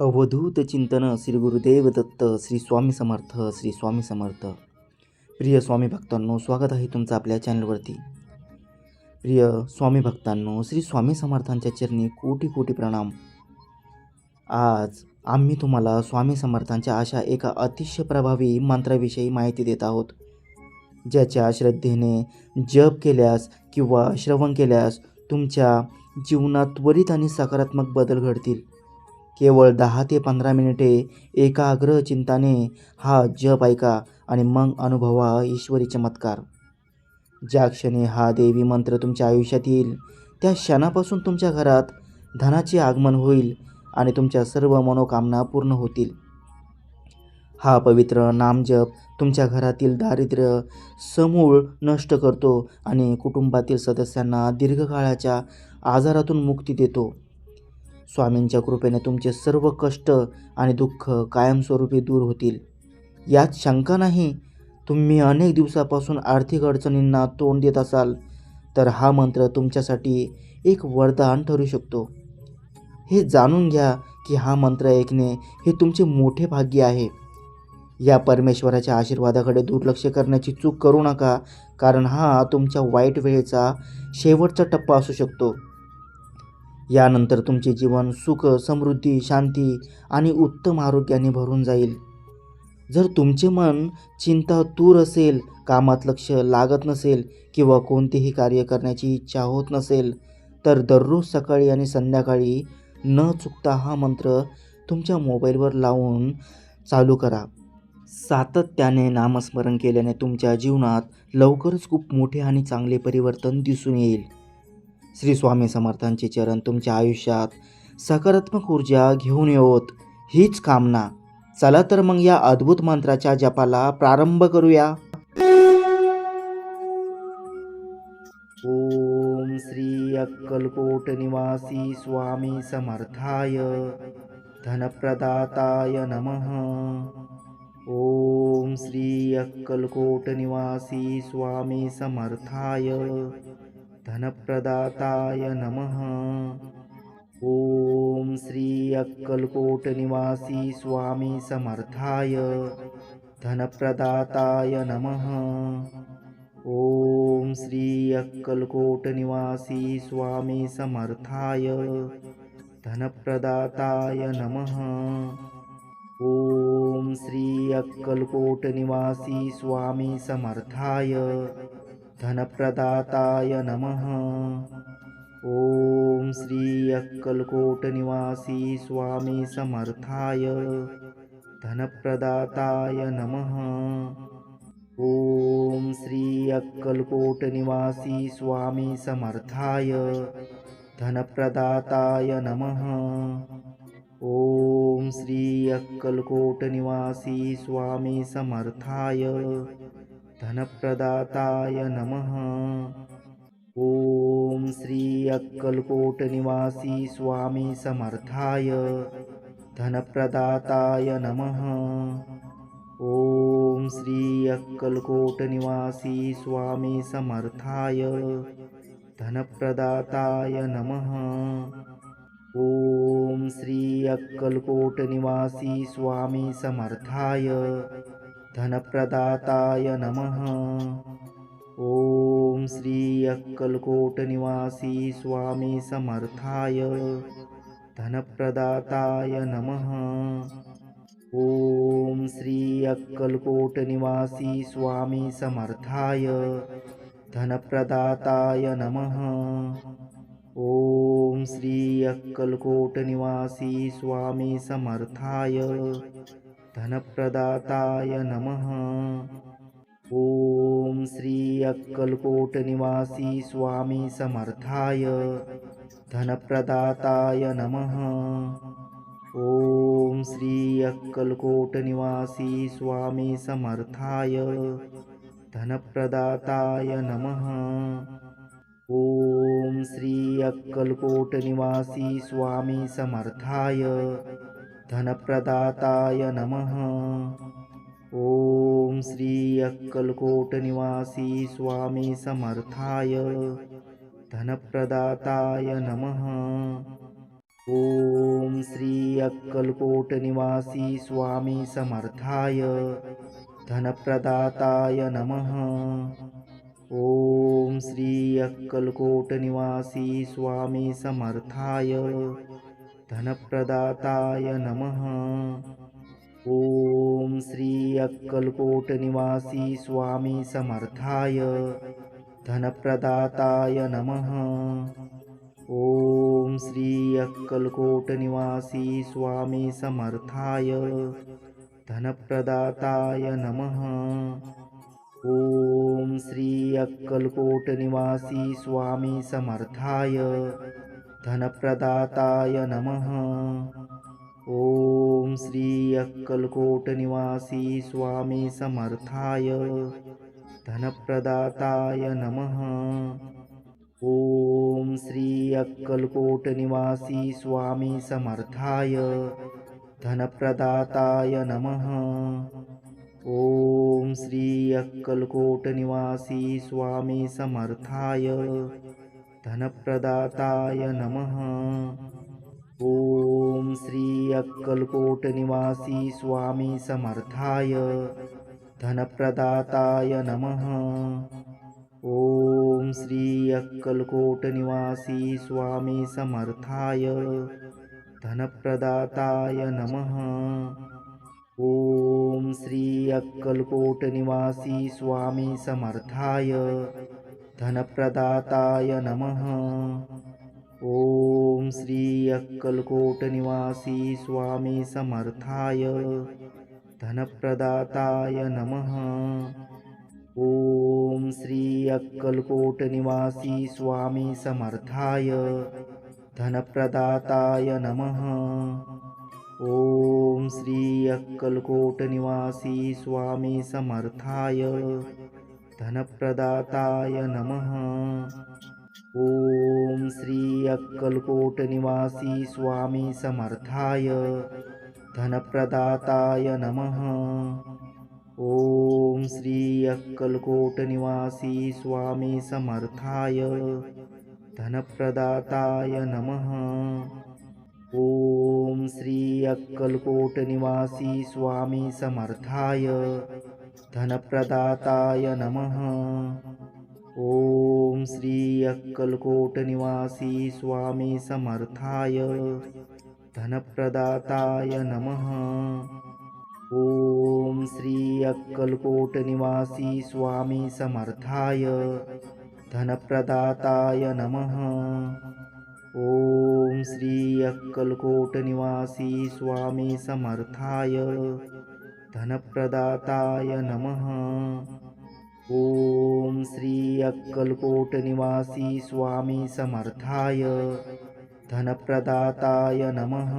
अवधूत चिंतन श्री गुरुदेव दत्त श्री स्वामी समर्थ श्री स्वामी समर्थ. प्रिय स्वामी भक्तांनो स्वागत आहे तुमचं आपल्या चॅनलवरती. प्रिय स्वामी भक्तांनो श्री स्वामी समर्थांच्या चरणी कोटी कोटी प्रणाम. आज आम्ही तुम्हाला स्वामी समर्थांच्या अशा एका अतिशय प्रभावी मंत्राविषयी माहिती देत आहोत ज्याच्या श्रद्धेने जप केल्यास किंवा श्रवण केल्यास तुमच्या जीवनात त्वरित आणि सकारात्मक बदल घडतील. केवळ दहा ते पंधरा मिनिटे एकाग्र चिंताने हा जप ऐका आणि मग अनुभवा ईश्वरी चमत्कार. ज्या क्षणी हा देवी मंत्र तुमच्या आयुष्यात येईल त्या क्षणापासून तुमच्या घरात धनाचे आगमन होईल आणि तुमच्या सर्व मनोकामना पूर्ण होतील. हा पवित्र नामजप तुमच्या घरातील दारिद्र्य समूळ नष्ट करतो आणि कुटुंबातील सदस्यांना दीर्घकाळाच्या आजारातून मुक्ती देतो. स्वामींच्या कृपेने तुमचे सर्व कष्ट आणि दुःख कायमस्वरूपी दूर होतील. यात शंका नाही तुम्ही अनेक दिवसापासून आर्थिक अडचणींना तोंड देत असाल तर हा मंत्र तुमच्यासाठी एक वरदान ठरू शकतो. हे जाणून घ्या की हा मंत्र ऐकणे हे तुमचे मोठे भाग्य आहे. या परमेश्वराच्या आशीर्वादाकडे दुर्लक्ष करण्याची चूक करू नका कारण हा तुमच्या वाईट वेळेचा शेवटचा टप्पा असू शकतो. यानंतर तुमचे जीवन सुख समृद्धी शांती आणि उत्तम आरोग्याने भरून जाईल. जर तुमचे मन चिंता तूर असेल कामात लक्ष लागत नसेल किंवा कोणतेही कार्य करण्याची इच्छा होत नसेल तर दररोज सकाळी आणि संध्याकाळी न चुकता हा मंत्र तुमच्या मोबाईलवर लावून चालू करा. सातत्याने नामस्मरण केल्याने तुमच्या जीवनात लवकरच खूप मोठे आणि चांगले परिवर्तन दिसून येईल. श्री स्वामी समर्थांचे चरण तुमच्या आयुष्यात सकारात्मक ऊर्जा घेऊन येवोत. हीच कामना. चला तर मग या अद्भुत मंत्राच्या जपाला प्रारंभ करूया. ओम श्री अक्कलकोट निवासी स्वामी समर्थाय. धनप्रदाताय नमः. ओम श्री अक्कलकोट निवासी स्वामी समर्थाय. धनप्रदाताय नमः। ओम श्री अक्कलकोट निवासी स्वामी समर्थाय धनप्रदाताय नमः। ओम श्री अक्कलकोट निवासी स्वामी समर्थाय धनप्रदाताय नमः। ओम श्री अक्कलकोट निवासी स्वामी समर्थाय धनप्रदाताय नमः। ओम श्री अक्कलकोट निवासी स्वामी समर्थाय। धनप्रदाताय नमः। ओम श्री अक्कलकोट निवासी स्वामी समर्थाय। धनप्रदाताय नमः। ओम श्री अक्कलकोट निवासी स्वामी समर्थाय। धनप्रदाताय नमः। ओम श्री अक्कलकोट निवासी स्वामी समर्थाय। धनप्रदाताय नमः। ओम श्री अक्कलकोट निवासी स्वामी समर्थाय। धनप्रदाताय नमः। ओम श्री अक्कलकोट निवासी स्वामी समर्थाय। धनप्रदाताय नमः। ओम श्री अक्कलकोट निवासी स्वामी समर्थाय। धनप्रदाताय नमः। ओम श्री अक्कलकोट निवासी स्वामी समर्थाय। धनप्रदाताय नमः। ओम श्री अक्कलकोट निवासी स्वामी समर्थाय। धनप्रदाताय नमः। ओम श्री अक्कलकोट निवासी स्वामी समर्थाय। धनप्रदाताय नमः। ओम श्री अक्कलकोट निवासी स्वामी समर्थाय। धनप्रदाताय नमः। ओम श्री अक्कलकोट निवासी स्वामी समर्थाय। धनप्रदाताय नमः। ओम श्री अक्कलकोट निवासी स्वामी समर्थाय। धनप्रदाताय नमः। ओम श्री अक्कलकोट निवासी स्वामी समर्थाय। धनप्रदाताय नमः। ॐ श्री अक्कलकोट निवासी स्वामी समर्थाय। धनप्रदाताय नमः। ॐ श्री अक्कलकोट निवासी स्वामी समर्थाय। धनप्रदाताय नमः। ॐ श्री अक्कलकोट निवासी स्वामी समर्थाय। धनप्रदाताय नमः। ॐ श्री अक्कलकोट निवासी स्वामी समर्थाय। धनप्रदाताय नमः। ॐ श्री अक्कलकोट निवासी स्वामी समर्थाय। धनप्रदाताय नमः। ॐ श्री अक्कलकोट निवासी स्वामी समर्थाय। धनप्रदाताय नमः। ॐ श्री अक्कलकोट निवासी स्वामी समर्थाय। धनप्रदाताय नमः। ॐ श्री अक्कलकोट निवासी स्वामी समर्थाय धनप्रदाताय नमः। ॐ श्री अक्कलकोट निवासी स्वामी समर्थाय धनप्रदाताय नमः। ॐ श्री अक्कलकोट निवासी स्वामी समर्थाय धनप्रदाताय नमः। ॐ श्री अक्कलकोटनिवासी स्वामी समर्थाय। धनप्रदाताय नमः। ॐ श्री अक्कलकोटनिवासी स्वामी समर्थाय। धनप्रदाताय नमः। ॐ श्री अक्कलकोटनिवासी स्वामी समर्थाय। धनप्रदाताय नमः। ॐ श्री अक्कलकोट निवासी स्वामी समर्थाय। धनप्रदाताय नमः। ॐ श्री अक्कलकोट निवासी स्वामी समर्थाय। धनप्रदाताय नमः। ॐ श्री अक्कलकोट निवासी स्वामी समर्थाय। धनप्रदाताय नमः। ॐ श्री अक्कलकोट निवासी स्वामी समर्थाय धनप्रदाताय नमः। ॐ श्री अक्कलकोट निवासी स्वामी समर्थाय धनप्रदाताय नमः। ॐ श्री अक्कलकोट निवासी स्वामी समर्थाय धनप्रदाताय नमः। ॐ श्री अक्कलकोट निवासी स्वामी समर्थाय। धनप्रदाताय नमः।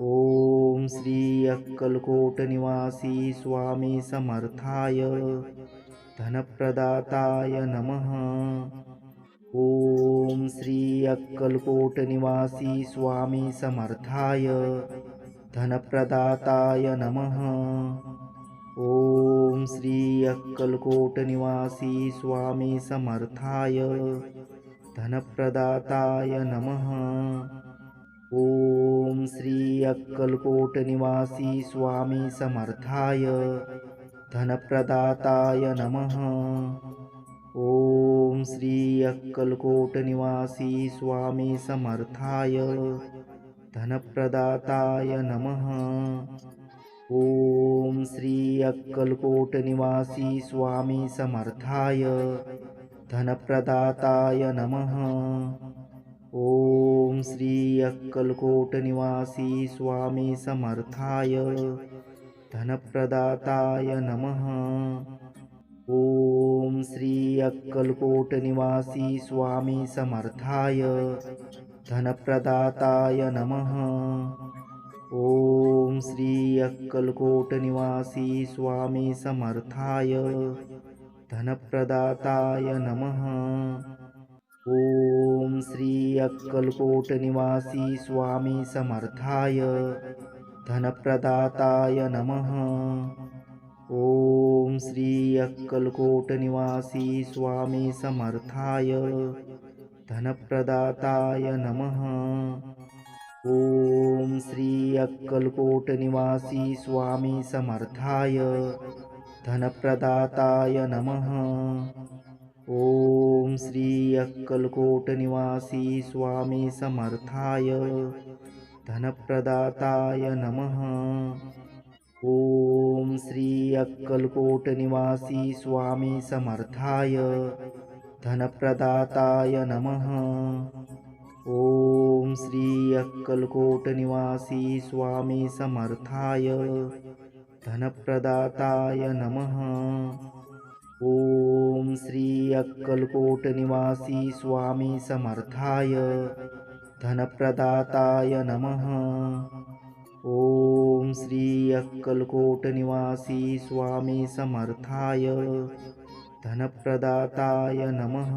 ॐ श्री अक्कलकोट निवासी स्वामी समर्थाय। धनप्रदाताय नमः। ॐ श्री अक्कलकोट निवासी स्वामी समर्थाय। धनप्रदाताय नमः। ॐ श्री अक्कलकोट निवासी स्वामी समर्थाय। धनप्रदाताय नमः। ॐ श्री अक्कलकोट निवासी स्वामी समर्थाय। धनप्रदाताय नमः। ॐ श्री अक्कलकोट निवासी स्वामी समर्थाय। धनप्रदाताय नमः। ॐ श्री अक्कलकोट निवासी स्वामी समर्थाय धनप्रदाताय नमः। ॐ श्री अक्कलकोट निवासी स्वामी समर्थाय धनप्रदाताय नमः। ॐ श्री अक्कलकोट निवासी स्वामी समर्थाय धनप्रदाताय नमः। ॐ श्री अक्कलकोट निवासी स्वामी समर्थाय। धनप्रदाताय नमः। ॐ श्री अक्कलकोट निवासी स्वामी समर्थाय। धनप्रदाताय नमः। ॐ श्री अक्कलकोट निवासी स्वामी समर्थाय। धनप्रदाताय नमः। ॐ अक्कलकोट निवासी स्वामी समर्थाय धनप्रदाताय नमः। ओम श्री अक्कलकोट निवासी स्वामी समर्थाय धनप्रदाताय नमः। ओम श्री अक्कलकोट निवासी स्वामी समर्थाय धनप्रदाताय नमः। ओम श्री अक्कलकोट निवासी स्वामी समर्थाय। धनप्रदाताय नमः। ओम श्री अक्कलकोट निवासी स्वामी समर्थाय। धनप्रदाताय नमः। ओम श्री अक्कलकोट निवासी स्वामी समर्थाय। धनप्रदाताय नमः।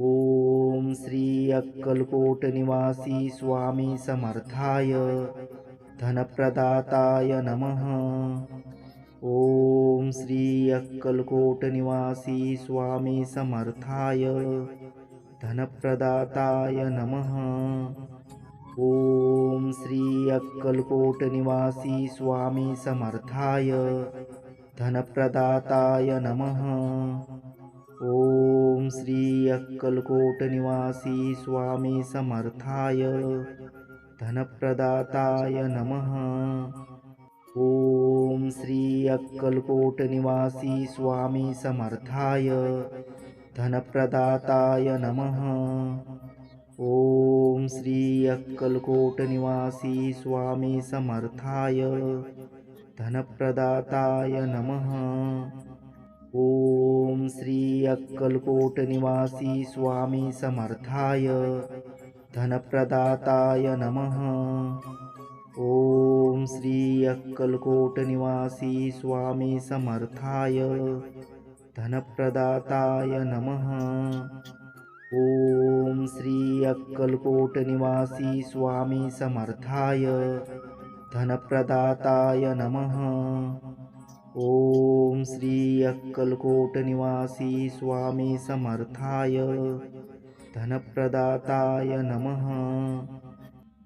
ओम श्री अक्कलकोट निवासी स्वामी समर्थाय धनप्रदाताय नमः। ओम श्री अक्कलकोट निवासी स्वामी समर्थाय धनप्रदाताय नमः। ओम श्री अक्कलकोट निवासी स्वामी समर्थाय धनप्रदाताय नमः। ओम श्री अक्कलकोट निवासी स्वामी समर्थाय। धनप्रदाताय नमः। ओम श्री अक्कलकोट निवासी स्वामी समर्थाय। धनप्रदाताय नमः। ओम श्री अक्कलकोट निवासी स्वामी समर्थाय। धनप्रदाताय नमः। ओम श्री अक्कलकोट निवासी स्वामी समर्थाय। धनप्रदाताय नमः। ओम श्री अक्कलकोट निवासी स्वामी समर्थाय। धनप्रदाताय नमः। ओम श्री अक्कलकोट निवासी स्वामी समर्थाय। धनप्रदाताय नमः। ओम श्री अक्कलकोट निवासी स्वामी समर्थाय। धनप्रदाताय नमः।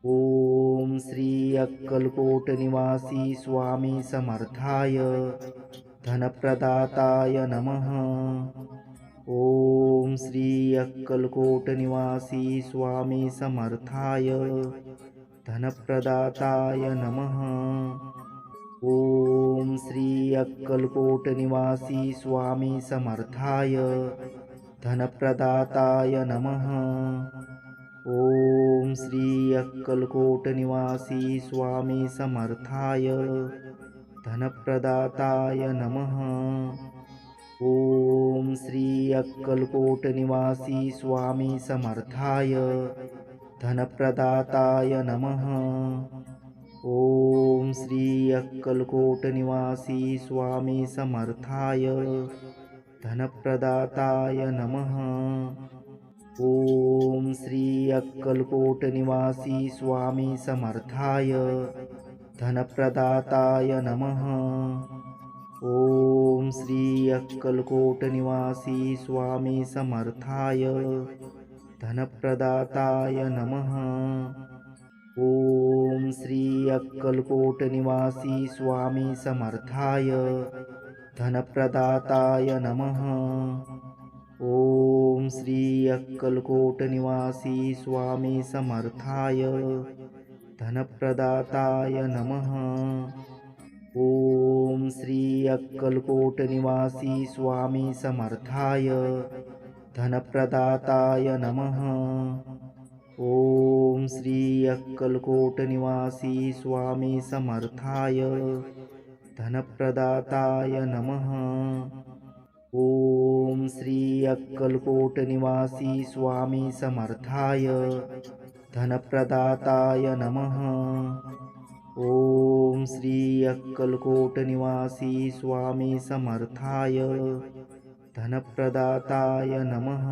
ओम श्री अक्कलकोट निवासी स्वामी समर्थाय। धनप्रदाताय नमः। ओम श्री अक्कलकोट निवासी स्वामी समर्थाय। धनप्रदाताय नमः। ओम श्री अक्कलकोट निवासी स्वामी समर्थाय धनप्रदाताय नमः। ओम श्री अक्कलकोट निवासी स्वामी समर्थाय धनप्रदाताय नमः। ओम श्री अक्कलकोट निवासी स्वामी समर्थाय धनप्रदाताय नमः। ओम श्री अक्कलकोट निवासी स्वामी समर्थाय। धनप्रदाताय नमः। ओम श्री अक्कलकोट निवासी स्वामी समर्थाय। धनप्रदाताय नमः। ओम श्री अक्कलकोट निवासी स्वामी समर्थाय। धनप्रदाताय नमः। ओम श्री अक्कलकोट निवासी स्वामी समर्थाय। धनप्रदाताय नमः। ओम श्री अक्कलकोट निवासी स्वामी समर्थाय। धनप्रदाताय नमः। ओम श्री अक्कलकोट निवासी स्वामी समर्थाय। धनप्रदाताय नमः। ओम श्री अक्कलकोट निवासी स्वामी समर्थाय। धनप्रदाताय नमः। ओम श्री अक्कलकोट निवासी स्वामी समर्थाय। धनप्रदाताय नमः। ओम श्री अक्कलकोट निवासी स्वामी समर्थाय। धनप्रदाताय नमः।